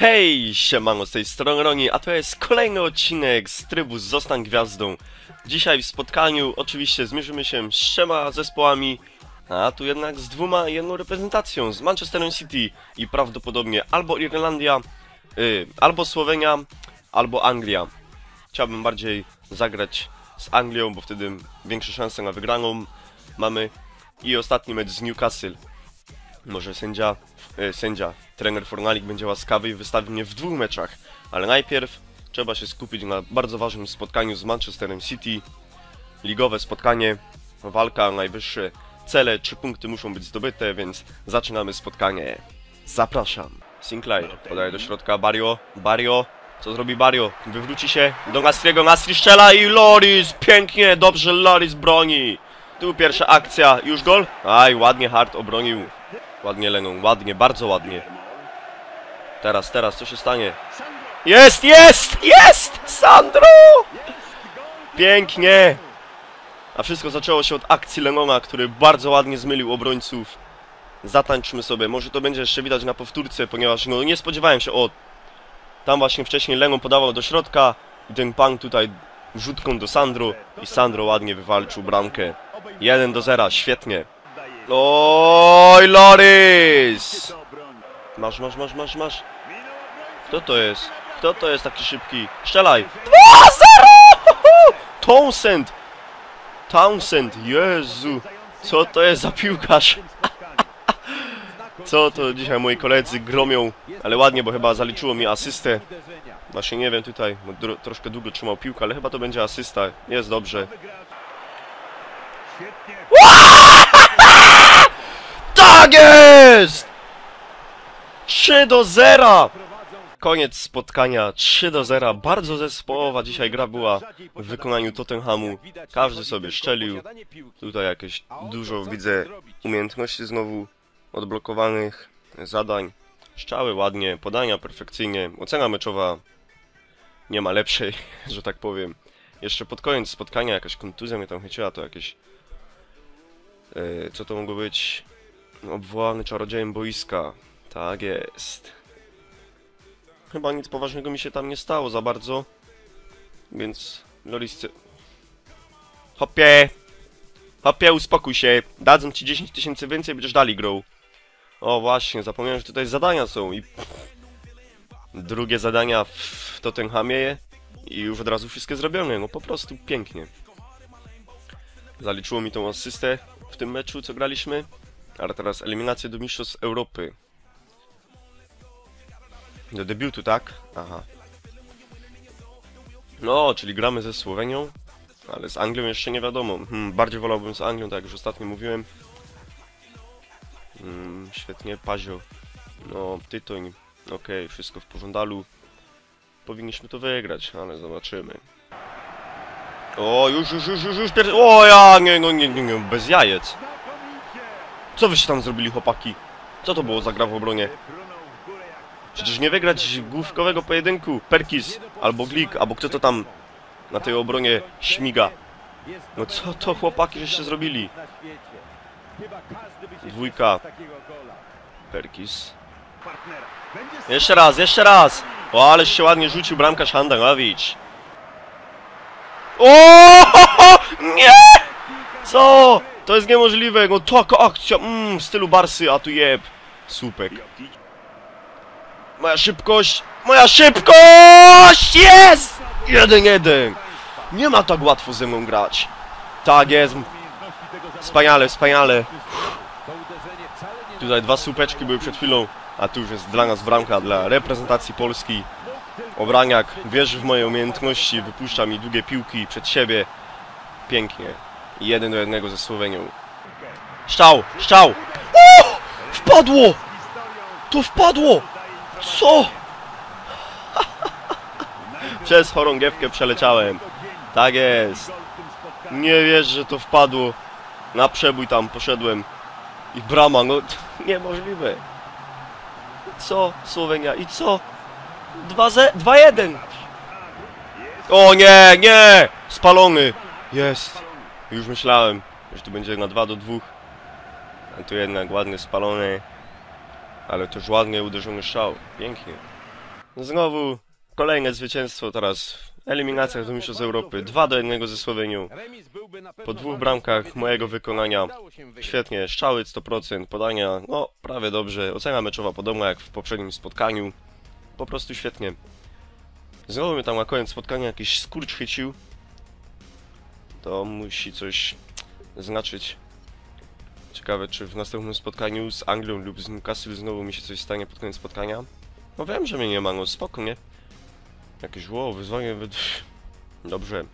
Hej, siemano, z tej strony Roni, a to jest kolejny odcinek z trybu Zostań Gwiazdą. Dzisiaj w spotkaniu oczywiście zmierzymy się z trzema zespołami, a tu jednak z dwoma jedną reprezentacją, z Manchesterem City i prawdopodobnie albo Irlandia, y, albo Słowenia, albo Anglia. Chciałbym bardziej zagrać z Anglią, bo wtedy większe szanse na wygraną mamy. I ostatni mecz z Newcastle. Może sędzia, e, sędzia, trener Fornalik będzie łaskawy i wystawi mnie w dwóch meczach, ale najpierw trzeba się skupić na bardzo ważnym spotkaniu z Manchesterem City. Ligowe spotkanie, walka o najwyższe cele, trzy punkty muszą być zdobyte, więc zaczynamy spotkanie. Zapraszam. Sinclair podaje do środka Bario, Bario, co zrobi Bario? Wywróci się do Nastriego, Nastri strzela i Loris, pięknie, dobrze Loris broni. Tu pierwsza akcja, już gol? Aj, ładnie Hart obronił. Ładnie Lennon, ładnie, bardzo ładnie. Teraz, teraz, co się stanie? Jest, jest, jest! Sandro! Pięknie! A wszystko zaczęło się od akcji Lenona, który bardzo ładnie zmylił obrońców. Zatańczmy sobie, może to będzie jeszcze widać na powtórce, ponieważ no nie spodziewałem się, o... Tam właśnie wcześniej Lenon podawał do środka i ten pan tutaj rzutką do Sandro i Sandro ładnie wywalczył bramkę. 1 do 0, świetnie. Oj, Loris! Masz, masz, masz, masz, masz. Kto to jest? Kto to jest taki szybki? Strzelaj! 2-0! Townsend! Townsend, Jezu! Co to jest za piłkarz? Co to dzisiaj moi koledzy gromią? Ale ładnie, bo chyba zaliczyło mi asystę. Właśnie nie wiem tutaj, troszkę długo trzymał piłkę, ale chyba to będzie asysta. Jest dobrze. Tak jest! 3 do 0! Koniec spotkania 3 do 0. Bardzo zespołowa dzisiaj gra była w wykonaniu Tottenhamu. Każdy sobie szczelił. Tutaj jakieś dużo widzę umiejętności znowu odblokowanych, zadań. Strzały ładnie, podania perfekcyjnie. Ocena meczowa nie ma lepszej, że tak powiem. Jeszcze pod koniec spotkania jakaś kontuzja mnie tam chyciła, to jakieś... Yy, co to mogło być? Obwołany czarodziejem boiska. Tak jest. Chyba nic poważnego mi się tam nie stało za bardzo. Więc Loris... Hopie! Hopie, uspokój się. Dadzą ci 10 tysięcy więcej, będziesz dalej grą. O właśnie, zapomniałem, że tutaj zadania są i... Drugie zadania w Tottenhamie i już od razu wszystkie zrobione. No po prostu pięknie. Zaliczyło mi tą asystę w tym meczu, co graliśmy. Ale teraz eliminację do Mistrzostw Europy. Do debiutu, tak? Aha. No, czyli gramy ze Słowenią, ale z Anglią jeszcze nie wiadomo. Hmm, bardziej wolałbym z Anglią, tak jak już ostatnio mówiłem. Hmm, świetnie, Pazio. No, Tytoń. Okej, wszystko w porządku. Powinniśmy to wygrać, ale zobaczymy. O, już, już, już, już, już pierwszy... O, ja, nie, no, nie, nie, nie, bez jajec. Co wyście tam zrobili, chłopaki? Co to było za gra w obronie? Przecież nie wygrać główkowego pojedynku. Perkis, albo Glik, albo kto to tam na tej obronie śmiga. No co to chłopaki żeście zrobili? Dwójka. Perkis. Jeszcze raz, jeszcze raz! O, ależ się ładnie rzucił bramkarz Handanowic. O! Nie! To jest niemożliwe, no taka akcja, mm, w stylu Barsy, a tu jeb. Słupek. Moja szybkość, moja szybkość! Jest! Jeden, jeden. Nie ma tak łatwo ze mną grać. Tak jest. Wspaniale, wspaniale. Tutaj dwa słupeczki były przed chwilą, a tu już jest dla nas bramka, dla reprezentacji Polski. Obraniak wierzy w moje umiejętności, wypuszcza mi długie piłki przed siebie. Pięknie. Jeden do jednego ze Słowenią. Szczał! Szczał! Wpadło! To wpadło! Co? Przez chorągiewkę przeleciałem. Tak jest. Nie wiesz, że to wpadło. Na przebój tam poszedłem. I brama, no niemożliwe. Co? Słowenia. I co? 2-1. O nie, nie! Spalony. Jest. Już myślałem, że tu będzie na 2 do 2. A tu jednak ładnie spalony. Ale też ładnie uderzony strzał. Pięknie. Znowu kolejne zwycięstwo teraz eliminacjach do Mistrzostw Europy. 2 do 1 ze Słowenią. Po dwóch bramkach mojego wykonania. Świetnie, strzały 100%, podania, no prawie dobrze. Ocena meczowa podobna jak w poprzednim spotkaniu. Po prostu świetnie. Znowu mnie tam na koniec spotkania jakiś skurcz chycił. To musi coś znaczyć. Ciekawe, czy w następnym spotkaniu z Anglią lub z Newcastle znowu mi się coś stanie pod koniec spotkania. No wiem, że mnie nie ma, no spoko, nie? Jakieś wow, wyzwanie... Wy... Dobrze.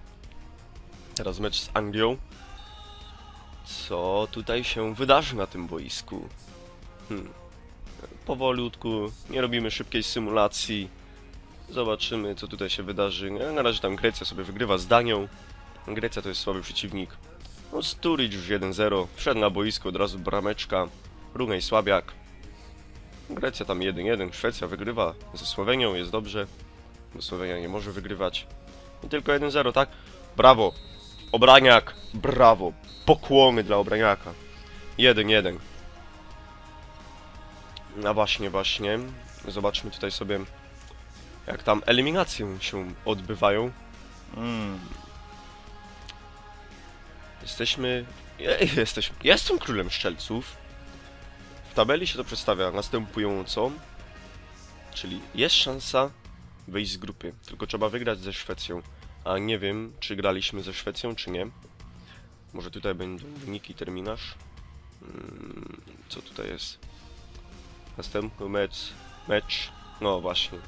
Teraz mecz z Anglią. Co tutaj się wydarzy na tym boisku? Hmm. Powolutku, nie robimy szybkiej symulacji. Zobaczymy, co tutaj się wydarzy. Na razie tam Grecja sobie wygrywa z Danią. Grecja to jest słaby przeciwnik. No, Sturridge już 1-0. Wszedł na boisko, od razu brameczka. Runej słabiak. Grecja tam 1-1. Szwecja wygrywa ze Słowenią, jest dobrze. Bo Słowenia nie może wygrywać. I tylko 1-0, tak? Brawo! Obraniak! Brawo! Pokłony dla Obraniaka. 1-1. No właśnie, właśnie. Zobaczmy tutaj sobie, jak tam eliminacje się odbywają. Mm. Jesteśmy... Je, jesteśmy... Jestem królem szczelców. W tabeli się to przedstawia następująco. Czyli jest szansa wyjść z grupy. Tylko trzeba wygrać ze Szwecją. A nie wiem, czy graliśmy ze Szwecją, czy nie. Może tutaj będą wyniki, terminarz. Mm, Co tutaj jest? Następny mecz. Mecz. No właśnie.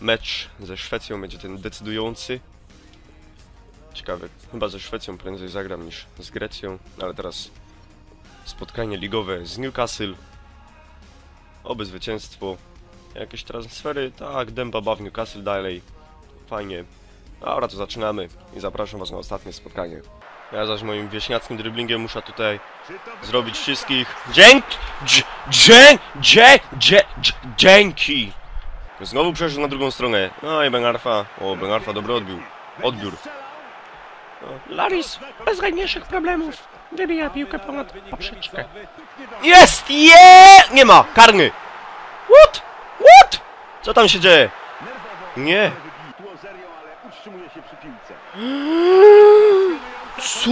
Mecz ze Szwecją będzie ten decydujący. Ciekawe. Chyba ze Szwecją prędzej zagram niż z Grecją. Ale teraz spotkanie ligowe z Newcastle. Oby zwycięstwo. Jakieś transfery? Tak, Dembaba w Newcastle dalej. Fajnie. Dobra, to zaczynamy i zapraszam was na ostatnie spotkanie. Ja zaś moim wieśniackim driblingiem muszę tutaj zrobić wszystkich. Dzięki! Dzie, dzie, dż- dzięki! Znowu przeszedł na drugą stronę. No i Ben Arfa. O, Ben Arfa dobry odbił. Odbiór. Laris bez najmniejszych problemów wybija piłkę ponad poprzeczkę. Jest! Je! Nie ma! Karny! What? What? Co tam się dzieje? Nie. Co?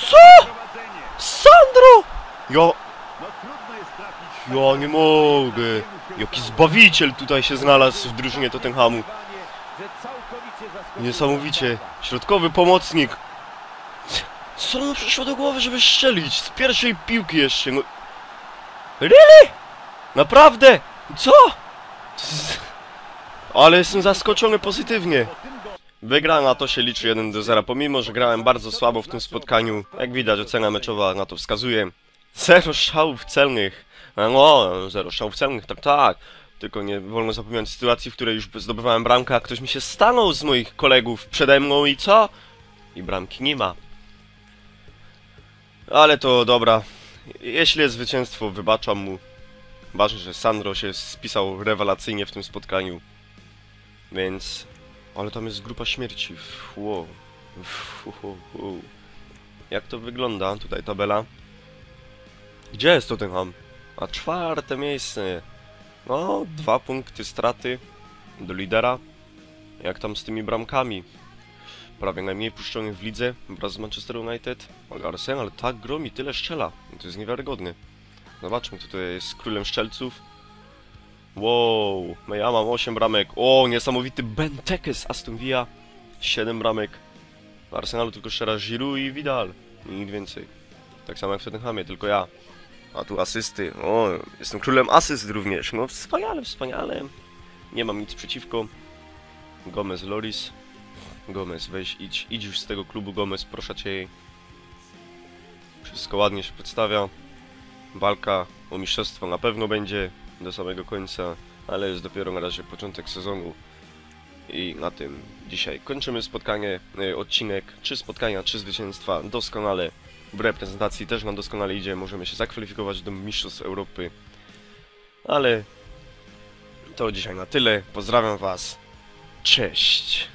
Co? Sandro! Ja... Ja nie mogę. Jaki zbawiciel tutaj się znalazł w drużynie Tottenhamu. Niesamowicie. Środkowy pomocnik. Co mu przyszło do głowy, żeby strzelić? Z pierwszej piłki jeszcze. No... Really? Naprawdę? Co? Ale jestem zaskoczony pozytywnie. Wygrana to się liczy 1 do 0, pomimo że grałem bardzo słabo w tym spotkaniu. Jak widać, ocena meczowa na to wskazuje. Zero strzałów celnych. No, zero strzałów celnych, tak, tak. Tylko nie wolno zapominać sytuacji, w której już zdobywałem bramkę, a ktoś mi się stanął z moich kolegów przede mną i co? I bramki nie ma. Ale to dobra. Jeśli jest zwycięstwo, wybaczam mu. Ważne, że Sandro się spisał rewelacyjnie w tym spotkaniu. Więc... Ale tam jest grupa śmierci. Wow. Wow. Jak to wygląda? Tutaj tabela. Gdzie jest Tottenham? A czwarte miejsce. No, dwa punkty straty do lidera. Jak tam z tymi bramkami? Prawie najmniej puszczonych w lidze wraz z Manchester United. Ale Arsenal tak gromi, tyle strzela. To jest niewiarygodne. Zobaczmy, kto tutaj jest królem szczelców. Wow, no ja mam 8 bramek. O, niesamowity Benteke z Aston Villa. 7 bramek. W Arsenalu tylko strzela Giroud i Vidal. I Nic więcej. Tak samo jak w Tottenhamie, tylko ja. A tu asysty. O, jestem królem asyst również. No wspaniale, wspaniale. Nie mam nic przeciwko. Gomez Loris. Gomez, weź, idź, idź już z tego klubu, Gomez, proszę cię. Wszystko ładnie się przedstawia. Walka o mistrzostwo na pewno będzie do samego końca, ale jest dopiero na razie początek sezonu. I na tym dzisiaj kończymy spotkanie, e, odcinek. Trzy spotkania, trzy zwycięstwa, doskonale. W reprezentacji też nam doskonale idzie, możemy się zakwalifikować do Mistrzostw Europy. Ale to dzisiaj na tyle. Pozdrawiam Was. Cześć.